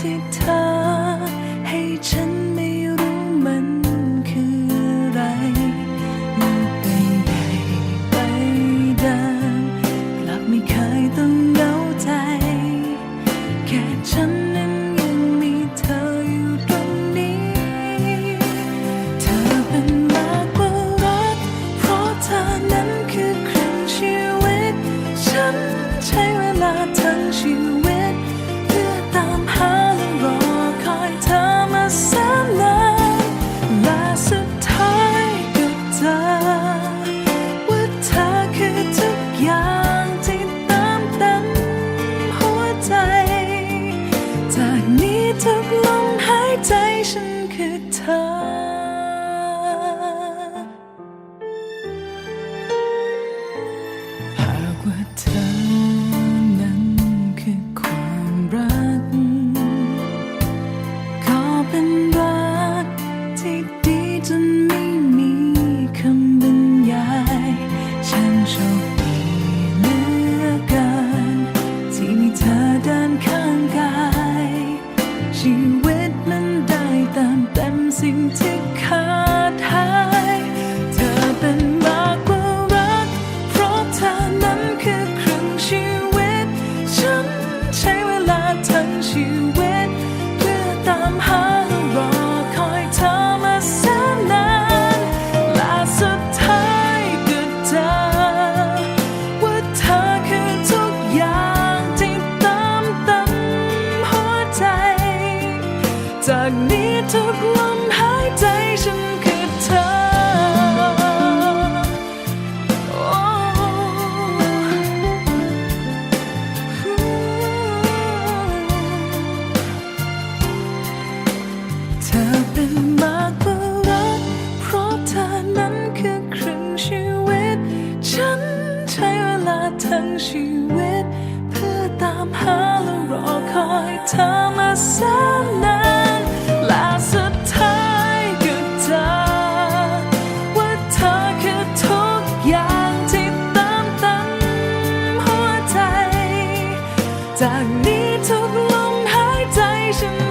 ที่เธอ 그타. 하고 สิ่งที่ขาดหาย เธอเป็นมากกว่ารัก เพราะเธอนั้นคือครึ่งชีวิต ฉันใช้เวลาทั้งชีวิต เพื่อตามหารอคอยเธอมาแสนนานและสุดท้ายก็เจอว่าเธอคือทุกอย่างที่เติมเต็มหัวใจ จากนี้ทุกลม และสุดท้ายก็เจอว่าเธอคือทุกอย่างที่ติมเต็มหัวใจ จากนี้ทุกลมหายใจฉัน